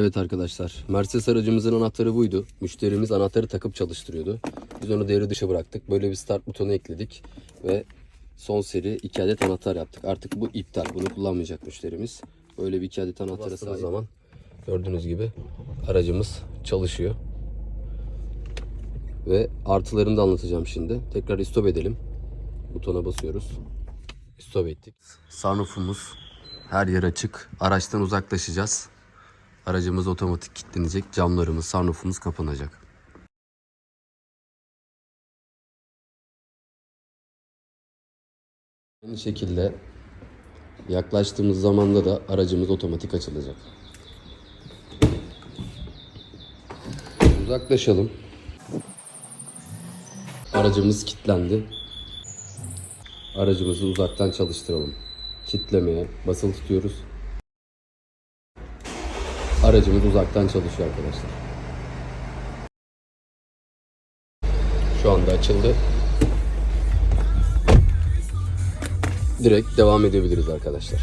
Evet arkadaşlar, Mercedes aracımızın anahtarı buydu. Müşterimiz anahtarı takıp çalıştırıyordu. Biz onu devre dışı bıraktık. Böyle bir start butonu ekledik ve son seri 2 adet anahtar yaptık. Artık bu iptal. Bunu kullanmayacak müşterimiz. Böyle bir 2 adet anahtara sahip. zaman gördüğünüz gibi aracımız çalışıyor. Ve artılarını da anlatacağım şimdi. Tekrar stop edelim. Butona basıyoruz. Stop ettik. Sunroofumuz her yer açık. Araçtan uzaklaşacağız. Aracımız otomatik kilitlenecek. Camlarımız, sunroofumuz kapanacak. Aynı şekilde yaklaştığımız zamanda da aracımız otomatik açılacak. Uzaklaşalım. Aracımız kilitlendi. Aracımızı uzaktan çalıştıralım. Kitlemeye basılı tutuyoruz. Aracımız uzaktan çalışıyor arkadaşlar. Şu anda açıldı. Direkt devam edebiliriz arkadaşlar.